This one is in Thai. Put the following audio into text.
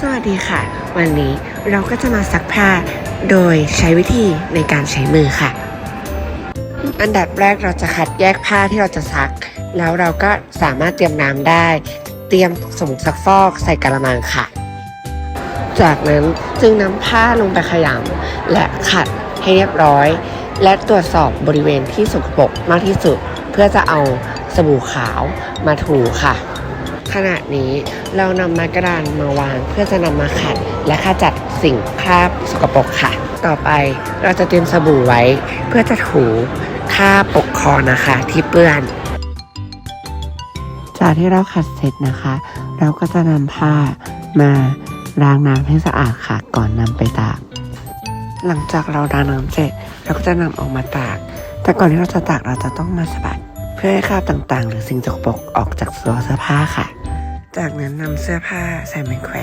สวัสดีค่ะ วันนี้เราก็จะมาซักผ้าโดยใช้วิธีในการใช้มือค่ะ อันดับแรกเราจะคัดแยกผ้าที่เราจะซัก แล้วเราก็สามารถเตรียมน้ำได้ เตรียมสมุนซักฟอกใส่กระมังค่ะ จากนั้นจึงนำผ้าลงไปขยำและขัดให้เรียบร้อย และตรวจสอบบริเวณที่สกปรกมากที่สุด เพื่อจะเอาสบู่ขาวมาถูค่ะ ขณะนี้เรานำไม้กระดานมาวาง เพื่อจะนำมาขัด และขจัดสิ่งคราบสกปรกค่ะ ต่อไปเราจะเตรียมสบู่ไว้ เพื่อจะถูคราบปกคอนะคะ ที่เปื้อน จากที่เราขัดเสร็จนะคะ เราก็จะนำผ้ามาล้างน้ำให้สะอาดค่ะก่อนนำไปตาก หลังจากเราล้างน้ำเสร็จเราก็จะนำออกมาตาก แต่ก่อนที่เราจะตากเราจะต้องมาสะบัด เพื่อให้คราบต่างๆ หรือสิ่งสกปรกออกจากตัวเสื้อผ้าค่ะ จากนั้นนำเสื้อผ้าใส่ไม้แขวน